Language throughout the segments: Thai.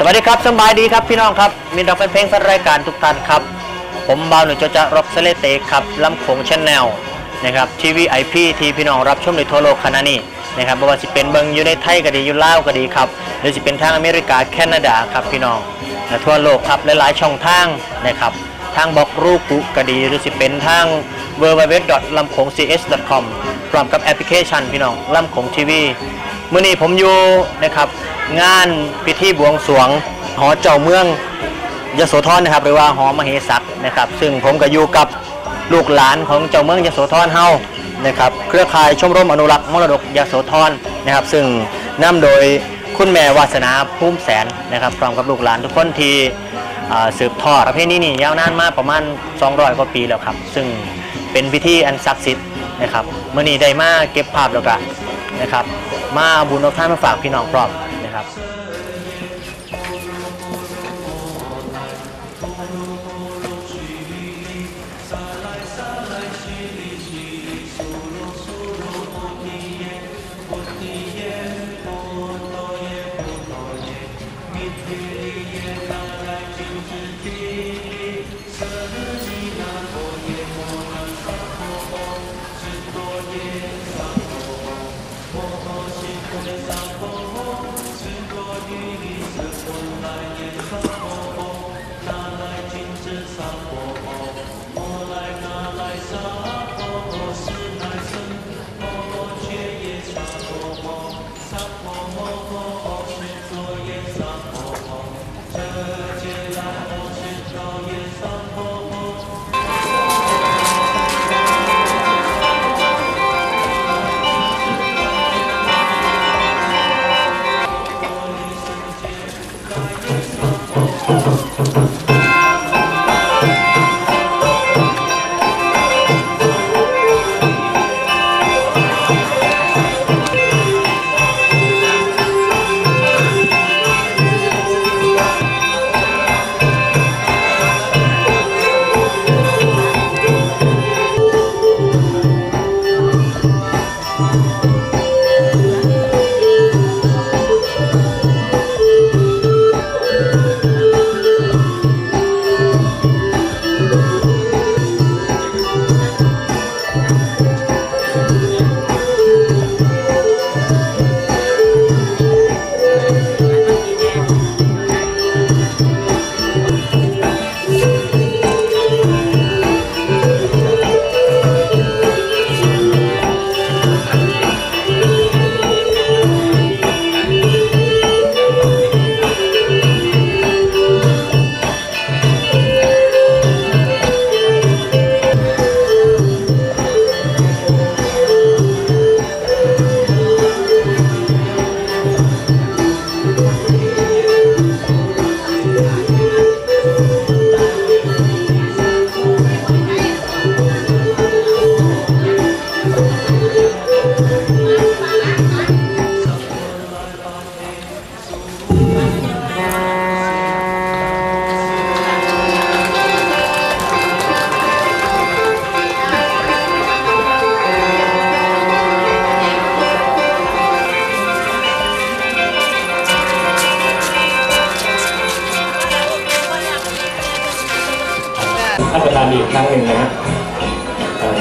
สวัสดีครับสบายดีครับพี่น้องครับ มีดอกเป็นเพลงแฟนรายการทุกท่านครับ ผมบ่าวหนุ่ยโจจะร็อกเซเลเตครับลำโขงชแนลนะครับทีวีไอพีที่พี่น้องรับชมในทั่วโลกขณะนี้นะครับไม่ว่าจะเป็นเบิงอยู่ในไทยก็ดีอยู่ลาวก็ดีครับหรือจะเป็นทางอเมริกาแคนาดาครับพี่น้องและทั่วโลกครับหลายๆช่องทางนะครับทางบล็อกรูปุก็ดีหรือจะเป็นทาง w w w l a m k o n g c s c o m พร้อมกับแอปพลิเคชันพี่น้องลำโขงทีวีเมื่อนี้ผมอยู่นะครับ งานพิธีบวงสรวงหอเจ้าเมืองยโสธรนะครับ หรือว่าหอมเหสักนะครับ ซึ่งผมก็อยู่กับลูกหลานของเจ้าเมืองยโสธรเฮานะครับ เครือข่ายชมรมอนุรักษ์มรดกยโสธรนะครับ ซึ่งนำโดยคุณแม่วาสนาพุ่มแสนนะครับ พร้อมกับลูกหลานทุกคนที่สืบทอดประเพณีนี้ยาวนานมากประมาณ 200 กว่าปีแล้วครับ ซึ่งเป็นพิธีอันศักดิ์สิทธิ์นะครับเมื่อนี้ได้มาเก็บภาพแล้วกันนะครับ มาบุญเอาท่านมาฝากพี่น้องพร้อม ครับ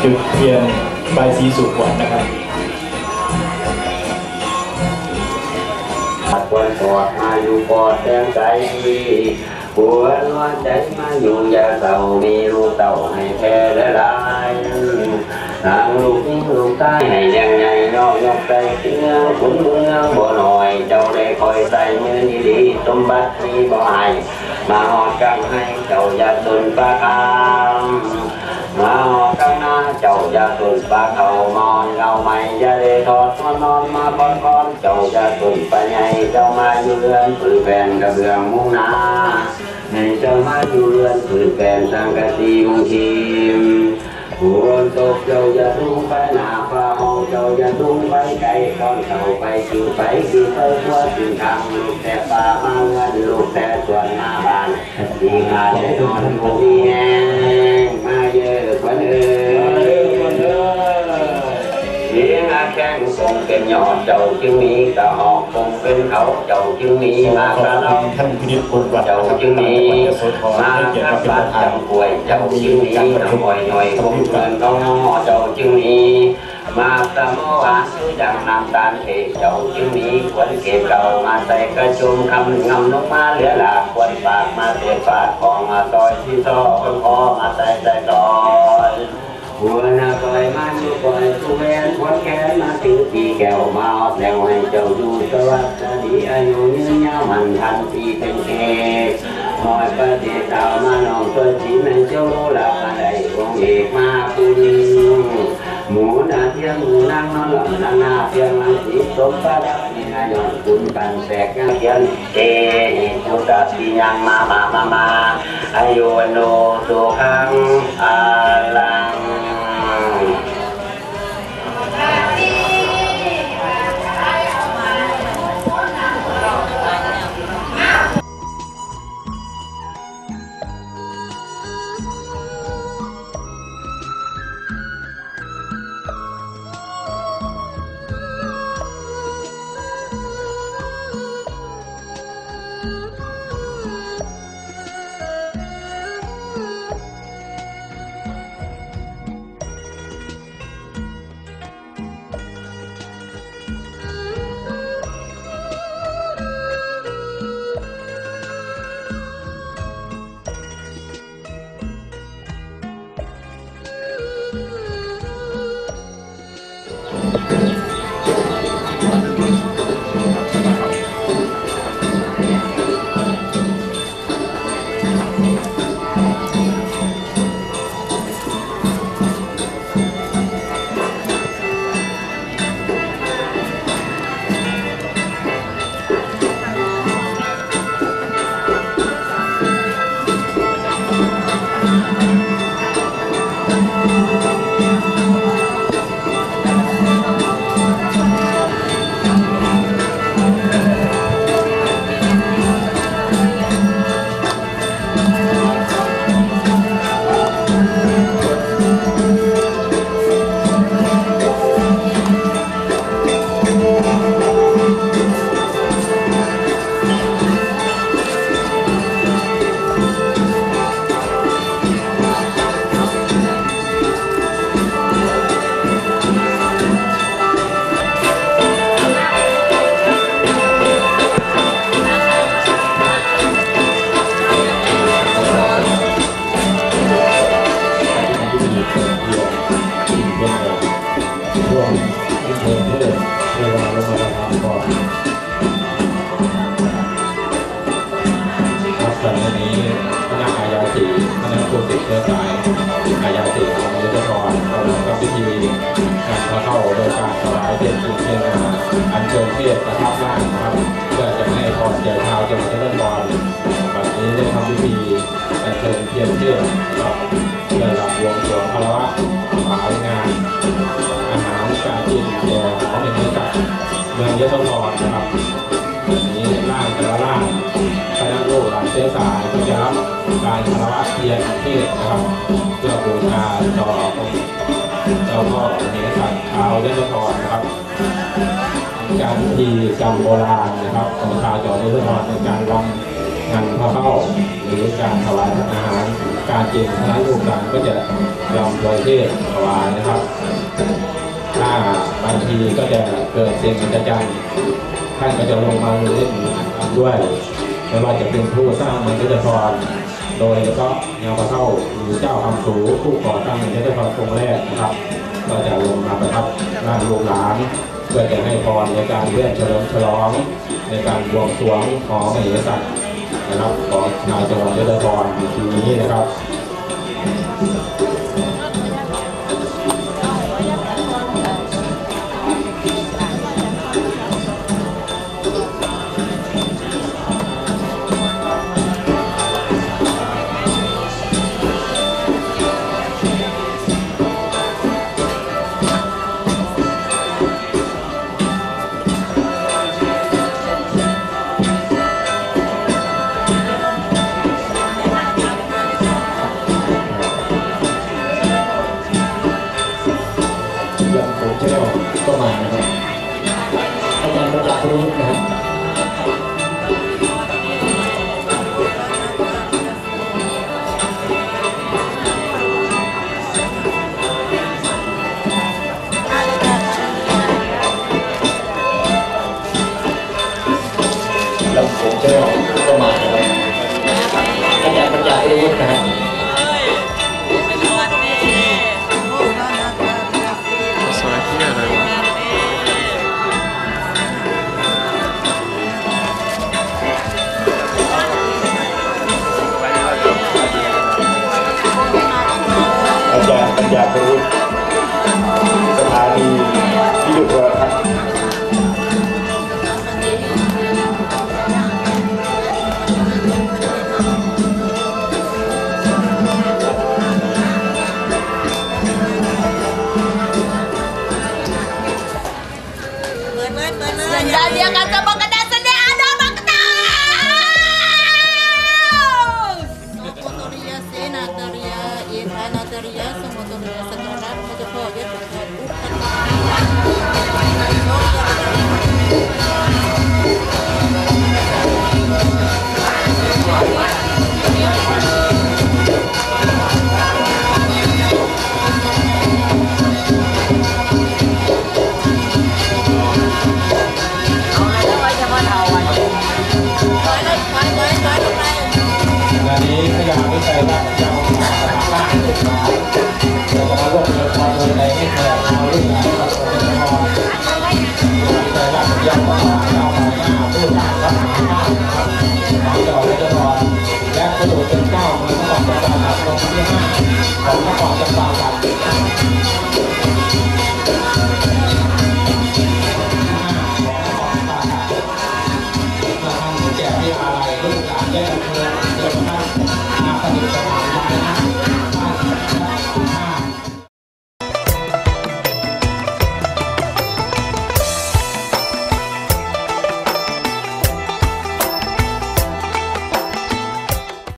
จุดเทียนใบสีสุขวันนะครับวันปลอดมาอยู่ปลอดแทงใจดีหัวนอนใจมาอยู่ยาเต่ามีรูเต่าให้แค่ละลายนางลูกนิ่งลูกใต้ให้แดงไงญ่นอกยกใจเชื่อคุณเมืองบ่หน่อย เจ้าได้คอยใส่เงินดีๆต้มบัตรมีบ่หายมาหอดกำให้เจ้าอย่าตนปลากา ตนปากเขามอนเงาไม่อย่าได้ทอดมานอนมาบอนบอนเจ้าอย่าตนปะใหญ่เจ้ามาอยู่เรือนปืนแบนกระเบื้องมุงนาให้เจ้ามาอยู่เรือนปืนแบนสังกะสีมุงทีมผู้คนตกเจ้าอย่าทุ่งไปหน้าฟ้าห้องเจ้าอย่าทุ่งไปไกลก่อนเจ้าไปคือไปคือไปทั่วถึงทางลูกแต่ป่ามาเงินลูกแต่ส่วนหน้าบ้านดีงานได้นอนผู้มีแห้ คงเป็นยอดเจ้าจึงมีตะหอกคงเป็นเขาเจ้าจึงมีมากระเราท่านพินิจคุณวัดเจ้าจึงมีมาเกียรติทักับบเป็นบ้านประธานจำป่วยเจ้าจึงมีน้ำหอยหน่อยคงเกินต้องเจ้าจึงมีมาตะโมหวานซื้อดังน้ำตาลเทเจ้าจึงมีควรเก็บเรามาใส่กระจุมคำงำลงมาเหลือหลากควรปากมาเสียฟาดของมาซอยที่ซอคนคอมาใส่ใส่ซอย หัวหน้าปล่อยมาอยู่ปล่อยสุเวนควรแขนมาถือปีแก้วมาอดแล้วให้เจ้าอยู่สวัสดีอายุยืนยาวมันทันปีเป็นเอกคอยประเดี๋ยวดามาน้องตัวจีแม่เจ้ารู้หลับอะไรองเอกมาคุณหมูนาเทียงหมูนางนอนหลับนางนาเพียงนังสีสมประดับนี่นายอนคุณกันแสกงาเทียนเจตุตาปียังมามามามาอายุวันโนสุขังอาลัง อันเชิญเทียนเทพครับเพื่อรับวงสวงคารวะถวายงาน อาหารการกินแก่ของเป็นเนื้อสัตว์เมืองยะโสธรนะครับนี้ร่างแต่ละร่างคณะลูกหลานเชื้อสายก็จะรับการคารวะเทียนเทศนะครับเพื่อบูชาต่อเจ้าพ่อเนื้อสัตว์ชาวยะโสธรนะครับการพิธีกรรมโบราณนะครับของชาวจังหวัดยะโสธรในการรำ งานพระเข้าหรือการถวายอาหาร การกินคณะลูกานก็จะรำโดยเทศถวายนะครับ ถ้าบางทีก็จะเกิดเสียงอัศจรรย์ท่านก็จะลงมาเล่นด้วยไม่ว่าจะเป็นผู้สร้างมืองยุทธพรโดยเฉพาะแนวพระเท่าหรือเจ้าคำสูผู้ก่อตั้งมืองยุทธพรองค์แรกนะครับ ก็จะลงมาประทับร่างลูกหลานเพื่อจะให้พรในการเลื่อนเฉลิมฉลอง ในการบวงสรวงของมเหสัตว์ นะครับของนายจังหวัดยะโสธรในปีนี้นะครับานนี้พยายามวิจัยว่าจะเอามาสามารถศึกษาจะมาร่วมเรียนความรู้ในให้แขกมารุ่นหลานครับเป็นพรวิจัยว่าจะยอมาเอาไปหน้าผู้หลานรับมาหน้าครังจังหวัดเพชรบุรีและกระโดดเป็นเก้าเมืองนครปฐมตรงที่ห้าของนครปฐมครับ